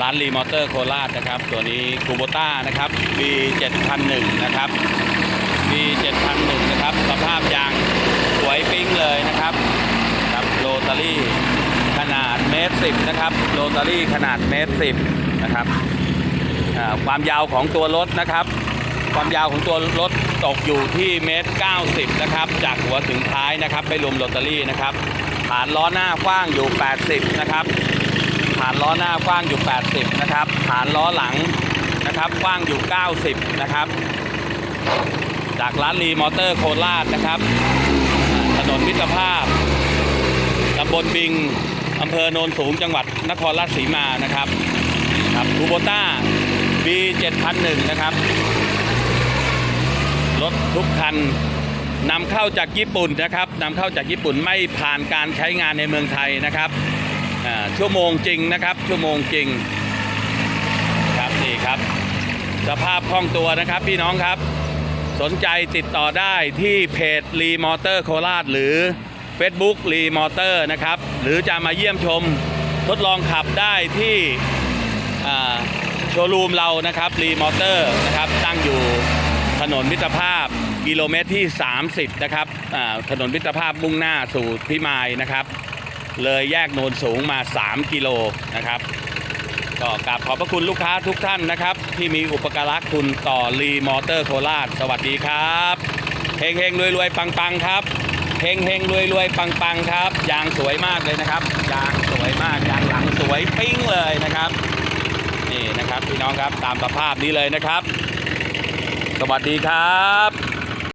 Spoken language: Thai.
ร้านรีมอเตอร์โคราชนะครับ ตัวนี้คูโบต้านะครับ B 7001 นะครับ B 7001 นะครับ สภาพยางสวยปิ๊งเลยนะครับครับโรตารี่ขนาดเมตรสิบนะครับโรตารี่ขนาดเมตรสิบนะครับความยาวของตัวรถนะครับ ความยาวของตัวรถตกอยู่ที่เมตร90นะครับ จากหัวถึงท้ายนะครับไม่รวมโรตารี่นะครับ ฐานล้อหน้ากว้างอยู่ 80 นะครับานล้อหน้ากว้างอยู่ 80 นะครับ ฐานล้อหลังนะครับกว้างอยู่ 90 นะครับ จากร้านรีมอเตอร์โคราชนะครับ ถนนมิตรภาพตำบลบิงอำเภอโนนสูงจังหวัดนครราชสีมานะครับครับคูโบต้า B 7001นะครับรถทุกคันนำเข้าจากญี่ปุ่นนะครับนำเข้าจากญี่ปุ่นไม่ผ่านการใช้งานในเมืองไทยนะครับ ชั่วโมงจริงนะครับ ชั่วโมงจริงครับนี่ครับ สภาพคล่องตัวนะครับพี่น้องครับ สนใจติดต่อได้ที่เพจรีมอเตอร์โคราชหรือ Facebook รีมอเตอร์นะครับ หรือจะมาเยี่ยมชมทดลองขับได้ที่โชว์รูมเรานะครับรีมอเตอร์นะครับตั้งอยู่ถนนมิตรภาพกิโลเมตรที่ 30 นะครับถนนมิตรภาพมุ่งหน้าสู่พิมายนะครับ เลยแยกโนนสูงมา 3 กิโลนะครับ ก็กราบขอบพระคุณลูกค้าทุกท่านนะครับ ที่มีอุปการะคุณต่อรีมอเตอร์โคราช สวัสดีครับเฮงเฮงรวยรวยปังปังครับเฮงเฮงรวยรวยปังปังครับ ยางสวยมากเลยนะครับยางสวยมากยางหลังสวยปิ้งเลยนะครับนี่นะครับพี่น้องครับตามสภาพนี้เลยนะครับ สวัสดีครับ